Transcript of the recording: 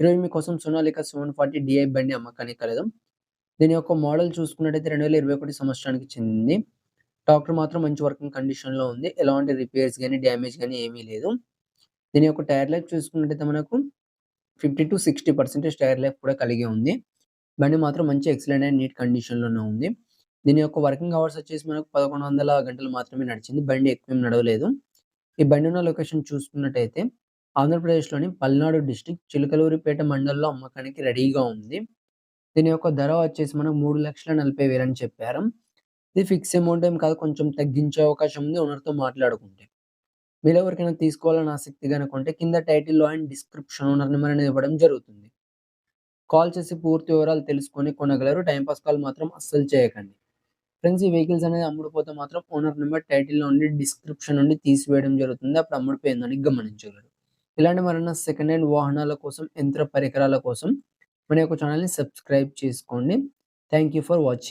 ఈరోజు మీకోసం Sonalika seven forty DI బండి అమ్మకానికి కలదు. దీని యొక్క మోడల్ చూసుకున్నట్టయితే 2021 సంవత్సరానికి చెందింది. డాక్టర్ మాత్రం మంచి వర్కింగ్ కండిషన్‌లో ఉంది. ఎలాంటి రిపేర్స్ గాని, డ్యామేజ్ కానీ ఏమీ లేదు. దీని యొక్క టైర్ లైఫ్ చూసుకున్నట్టయితే మనకు 50-60% టైర్ లైఫ్ కూడా కలిగి ఉంది. బండి మాత్రం మంచి ఎక్సలెంట్ అండ్ నీట్ కండిషన్‌లోనే ఉంది. దీని యొక్క వర్కింగ్ అవర్స్ వచ్చేసి మనకు 1100 గంటలు మాత్రమే నడిచింది. బండి ఎక్కువ నడవలేదు. ఈ బండి ఉన్న లొకేషన్ చూసుకున్నట్టయితే ఆంధ్రప్రదేశ్‌లోని పల్నాడు డిస్టిక్ చిలకలూరిపేట మండలంలో అమ్మకానికి రెడీగా ఉంది. దీని యొక్క ధర వచ్చేసి మనకు 3,40,000 అని చెప్పారు. ఇది ఫిక్స్ అమౌంట్ ఏం కాదు. కొంచెం తగ్గించే అవకాశం ఉంది ఓనర్‌తో మాట్లాడుకుంటే. మీరు ఎవరికైనా తీసుకోవాలని ఆసక్తి కనుకుంటే కింద టైటిల్‌లో అండ్ డిస్క్రిప్షన్ ఓనర్ నెంబర్ అనేది ఇవ్వడం జరుగుతుంది. కాల్ చేసి పూర్తి వివరాలు తెలుసుకొని కొనగలరు. టైంపాస్ పాస్ కాల్ మాత్రం అస్సలు చేయకండి. ఫ్రెండ్స్ ఈ వెహికల్స్ అనేది అమ్ముడుపోతే మాత్రం ఓనర్ నెంబర్ టైటిల్‌లో నుండి డిస్క్రిప్షన్ నుండి తీసివేయడం జరుగుతుంది. అప్పుడు అమ్ముడిపోయిందని గమనించగలరు. ఇలాంటి మరిన్ని సెకండ్ హ్యాండ్ వాహనాల కోసం, యంత్ర పరికరాల కోసం మన యొక్క ఛానల్‌ని సబ్స్క్రైబ్ చేసుకోండి. Thank you for watching.